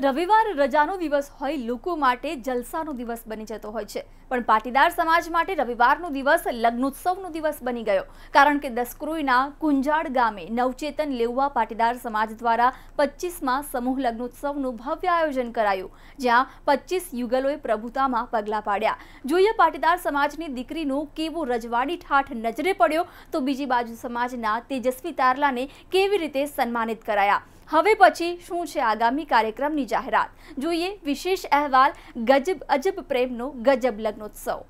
રવિવાર રજાનો દિવસ હોય, લોકો માટે જલસાનો દિવસ બની જતો હોય છે. પણ પાટીદાર સમાજ માટે રવિવારનો દિવસ લગ્નોત્સવનો દિવસ બની ગયો. કારણ કે દસક્રોઈના કુંજાડ ગામે નવચેતન લેવવા પાટીદાર સમાજ દ્વારા પચીસમાં સમૂહ લગ્નોત્સવનું ભવ્ય આયોજન કરાયું, જ્યાં પચીસ યુગલોએ પ્રભુતામાં પગલાં પાડ્યા. જોઈએ પાટીદાર સમાજની દીકરીનો કેવો રજવાડી ઠાઠ નજરે પડ્યો, તો બીજી બાજુ સમાજના તેજસ્વી તારલાને કેવી રીતે સન્માનિત કરાયા? હવે પછી શું છે આગામી કાર્યક્રમની જાહેરાત? જોઈએ વિશેષ અહેવાલ ગજબ અજબ પ્રેમનો ગજબ લગ્નોત્સવ.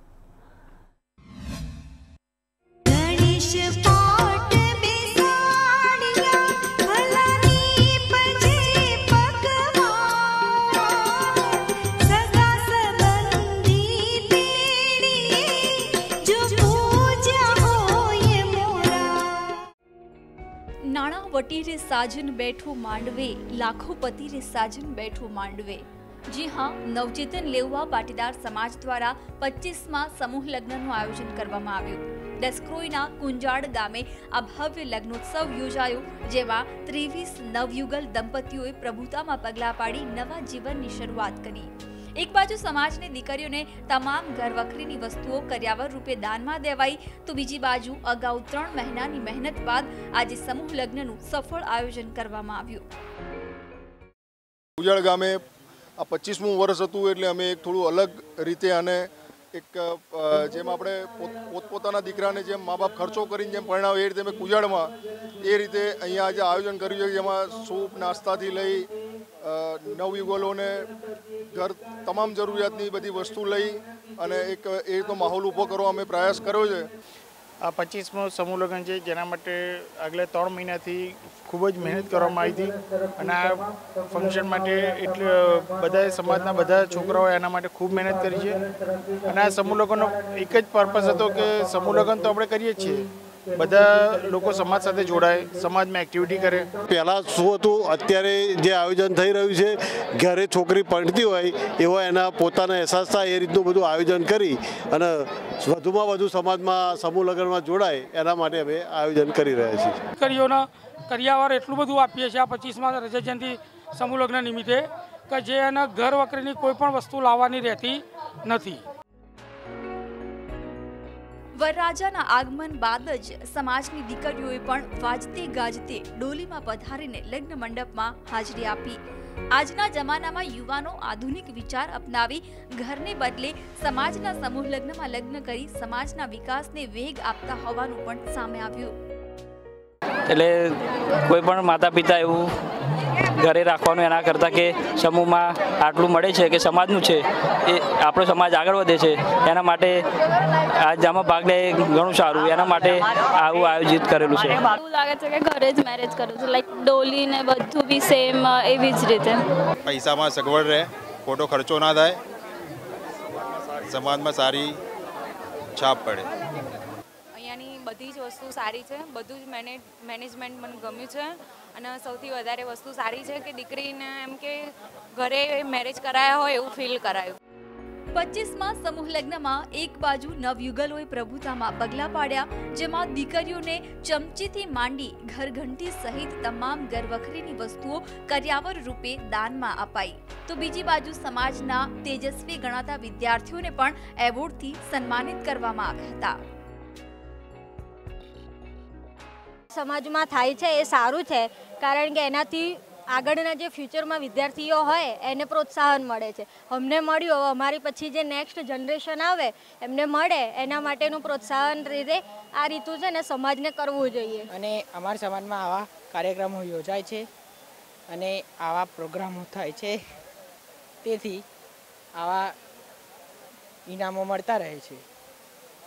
નાણાં વટી રે સાજન બેઠું માંડવે, લાખો પતિ રે સાજન બેઠું માંડવે. જી હા, નવચેતન લેવવા પાટીદાર સમાજ દ્વારા પચીસમાં સમૂહ લગ્નનું આયોજન કરવામાં આવ્યું. ડેસ્ક્રોઈના કુંજાડ ગામે આ ભવ્ય લગ્નોત્સવ યોજાયો, જેમાં ત્રેવીસ નવયુગલ દંપતીઓએ પ્રભુતામાં પગલાં પાડી નવા જીવનની શરૂઆત કરી. એક બાજુ સમાજની દીકરીઓને તમામ ઘરવખરીની વસ્તુઓ કર્યાવર રૂપે દાનમાં દેવાઈ, તો બીજી બાજુ અગાઉ ત્રણ મહિનાની મહેનત બાદ આજે સમૂહ લગ્નનું સફળ આયોજન કરવામાં આવ્યું. ઉજાળ ગામે આ પચીસમું વર્ષ હતું એટલે અમે એક થોડું અલગ રીતે અને એક જેમ આપણે પોત, પોતપોતાના દીકરાને જેમ મા બાપ ખર્ચો કરીને જેમ પરણાવે એ રીતે અમે કુજાળમાં એ રીતે અહીંયા આજે આયોજન કર્યું છે. જેમાં સૂપ, નાસ્તાથી લઈ નવયુગલોને ઘર તમામ જરૂરિયાતની બધી વસ્તુ લઈ અને એક એ રીતનો માહોલ ઊભો કરવા અમે પ્રયાસ કર્યો છે. આ પચીસમો સમૂહ લગ્ન છે, જેના માટે આગલે ત્રણ મહિનાથી ખૂબ જ મહેનત કરવામાં આવી હતી અને આ ફંક્શન માટે એટલે બધા સમાજના બધા છોકરાઓ એના માટે ખૂબ મહેનત કરી છે. અને આ સમૂહ લગ્નનો એક જ પર્પઝ હતો કે સમૂહ લગ્ન તો આપણે કરીએ જ છીએ. બધા લોકો સમાજ સાથે જોડાય સમાજમાં એક્ટિવિટી કરે. પહેલાં શું હતું? અત્યારે જે આયોજન થઈ રહ્યું છે ઘરે છોકરી પરણતી હોય એવા એના પોતાના અહેસાસ થાય એ રીતનું બધું આયોજન કરી અને વધુમાં વધુ સમાજમાં સમૂહ લગ્નમાં જોડાય એના માટે અમે આયોજન કરી રહ્યા છીએ. દીકરીઓના કરિયાવર એટલું બધું આપીએ છીએ આ પચીસમાં રજા જયંતિ સમૂહ લગ્ન નિમિત્તે કે જે એના ઘર વકરીની કોઈ પણ વસ્તુ લાવવાની રહેતી નથી. વરરાજાના આગમન બાદ જ સમાજની દીકરીઓએ પણ વાજતે ગાજતે ડોલીમાં પધારીને લગ્ન મંડપમાં હાજરી આપી. આજના જમાનામાં યુવાનો આધુનિક વિચાર અપનાવી ઘરને બદલે સમાજના સમૂહ લગ્નમાં લગ્ન કરી સમાજના વિકાસને વેગ આપતા હોવાનું પણ સામે આવ્યું. એટલે કોઈ પણ માતા પિતા એવું ઘરે રાખવાનું એના કરતાં કે સમૂહમાં આટલું મળે છે કે સમાજનું છે એ આપણો સમાજ આગળ વધે છે એના માટે આજ આમાં ભાગ લે ઘણું સારું એના માટે આવું આયોજિત કરેલું છે. એવું લાગે છે કે ઘરે જ મેરેજ કરું છું લાઈક ડોલી ને બધું બી સેમ એવી જ રીતે. પૈસામાં સગવડ રહે ખોટો ખર્ચો ના થાય સમાજમાં સારી છાપ પડે. અહીંયાની બધી જ વસ્તુ સારી છે બધું જ મેનેજ મેનેજમેન્ટ મને ગમ્યું છે. અને સૌથી વધારે વસ્તુ સારી છે કે દીકરીને એમ કે ઘરે મેરેજ કરાયા હોય એવું ફીલ કરાયું. પચીસમાં સમૂહ લગ્નમાં એક બાજુ નવયુગલોએ પ્રભુતામાં પગલાં પાડ્યા, જેમાં દીકરીઓને ચમચીથી માંડી ઘરઘંટી સહિત તમામ ઘરવખરીની વસ્તુઓ કર્યાવર રૂપે દાનમાં અપાઈ. તો બીજી બાજુ સમાજના તેજસ્વી ગણાતા વિદ્યાર્થીઓને પણ એવોર્ડથી સન્માનિત કરવામાં આવ્યા હતા. સમાજમાં થાય છે એ સારું છે, કારણ કે એનાથી આગળના જે ફ્યુચરમાં વિદ્યાર્થીઓ હોય, એને પ્રોત્સાહન મળે છે. અમને મળ્યું, અમારી પછી જે નેક્સ્ટ જનરેશન આવે, એમને મળે, એના માટેનું પ્રોત્સાહન રીતે આ રીતું છે ને સમાજને કરવું જોઈએ. અને અમારા સમાજમાં આવા કાર્યક્રમો યોજાય છે અને આવા પ્રોગ્રામો થાય છે, તેથી આવા ઇનામો મળતા રહે છે.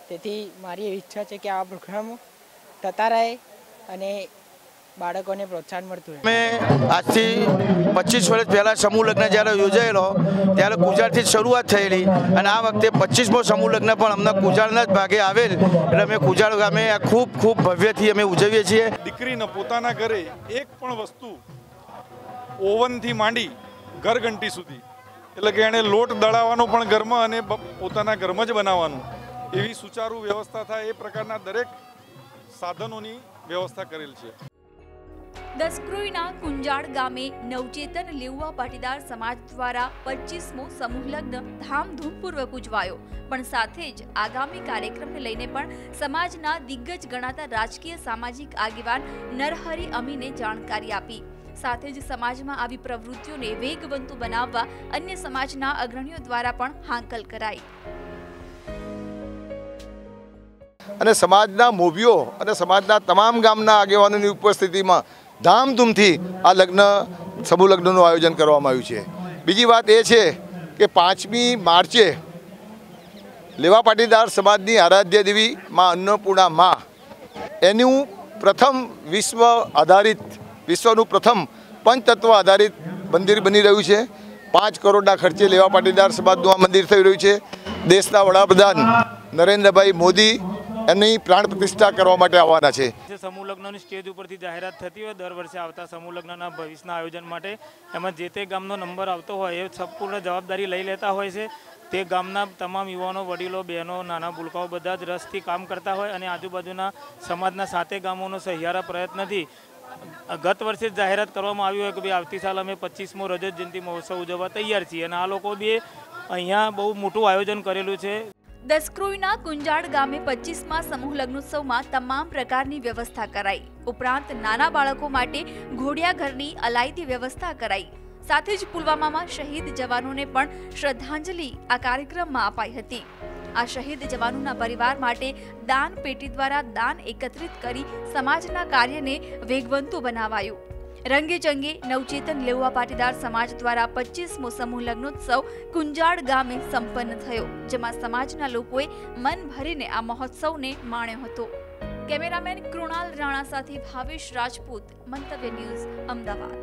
તેથી મારી એવી ઈચ્છા છે કે આવા પ્રોગ્રામો થતા રહે અને બાળકોને પ્રોત્સાહન મળતું અમે આજથી પચીસ વર્ષ પહેલાં સમૂહ લગ્ન જ્યારે યોજાયેલો ત્યારે કુજારથી જ શરૂઆત થયેલી. અને આ વખતે પચીસમો સમૂહ લગ્ન પણ અમને કુજારના જ ભાગે આવેલ. એટલે અમે કુજાર ગામે આ ખૂબ ખૂબ ભવ્યથી અમે ઉજવીએ છીએ. દીકરીને પોતાના ઘરે એક પણ વસ્તુ ઓવનથી માંડી ઘરઘંટી સુધી. એટલે કે એણે લોટ દળાવવાનો પણ ઘરમાં અને પોતાના ઘરમાં જ બનાવવાનું. એવી સુચારુ વ્યવસ્થા થાય એ પ્રકારના દરેક સાધનોની વ્યવસ્થા કરેલ છે. દસક્રોઈના કુંજાળ ગામે નવચેતન લેઉવા પાટીદાર સમાજ દ્વારા પચીસમો સમૂહ લગ્ન ધામધૂમપૂર્વક ઉજવાયો પણ સાથે જ આગામી કાર્યક્રમને લઈને પણ સમાજના દિગ્ગજ ગણાતા રાજકીય સામાજિક આગેવાન નરહરી અમીને જાણકારી આપી. સાથે જ સમાજમાં આવી પ્રવૃત્તિઓને વેગવંતુ બનાવવા અન્ય સમાજના અગ્રણીઓ દ્વારા પણ હાંકલ કરાઈ. અને સમાજના મોભીઓ અને સમાજના તમામ ગામના આગેવાનોની ઉપસ્થિતિમાં ધામધૂમથી આ લગ્ન સમૂહ લગ્નનું આયોજન કરવામાં આવ્યું છે. બીજી વાત એ છે કે પાંચમી માર્ચે લેવા પાટીદાર સમાજની આરાધ્ય દેવી માં અન્નપૂર્ણા માં, એનું પ્રથમ વિશ્વ આધારિત, વિશ્વનું પ્રથમ પંચતત્વ આધારિત મંદિર બની રહ્યું છે. પાંચ કરોડના ખર્ચે લેવા પાટીદાર સમાજનું આ મંદિર થઈ રહ્યું છે. દેશના વડાપ્રધાન નરેન્દ્રભાઈ મોદી એની પ્રાણ પ્રતિષ્ઠા કરવા માટે આવવાના છે. સમૂહ લગ્નની સ્ટેજ ઉપરથી જાહેરાત થતી હોય, દર વર્ષે આવતા સમૂહ લગ્નના ભવિષ્યના આયોજન માટે, એમાં જે તે ગામનો નંબર આવતો હોય, એ સંપૂર્ણ જવાબદારી લઈ લેતા હોય છે. તે ગામના તમામ યુવાનો, વડીલો, બહેનો, નાના ભૂલકાઓ બધા જ રસથી કામ કરતા હોય અને આજુબાજુના સમાજના સાતે ગામોનો સહિયારા પ્રયત્નથી ગત વર્ષે જાહેરાત કરવામાં આવી હોય કે ભાઈ આવતી સાલ અમે પચીસમો રજત જયંતિ મહોત્સવ ઉજવવા તૈયાર છીએ. અને આ લોકો બી અહીંયા બહુ મોટું આયોજન કરેલું છે. દસક્રોઈના કુંજાડ ગામે પચીસમાં સમૂહ લગ્નોત્સવમાં તમામ પ્રકારની વ્યવસ્થા કરાઈ. ઉપરાંત નાના બાળકો માટે ઘોડિયા ઘરની અલાયદી વ્યવસ્થા કરાઈ. સાથે જ પુલવામામાં શહીદ જવાનોને પણ શ્રદ્ધાંજલિ આ કાર્યક્રમમાં અપાઈ હતી. આ શહીદ જવાનોના પરિવાર માટે દાન પેટી દ્વારા દાન એકત્રિત કરી સમાજના કાર્યને વેગવંતુ બનાવાયું. રંગેચંગે નવચેતન લેવા પાટીદાર સમાજ દ્વારા પચીસમો સમૂહ લગ્નોત્સવ કુંજાળ ગામે સંપન્ન થયો, જેમાં સમાજના લોકોએ મન ભરીને આ મહોત્સવને માણ્યો હતો. કેમેરામેન કૃણાલ રાણા સાથે ભાવેશ રાજપૂત, મંતવ્ય ન્યૂઝ, અમદાવાદ.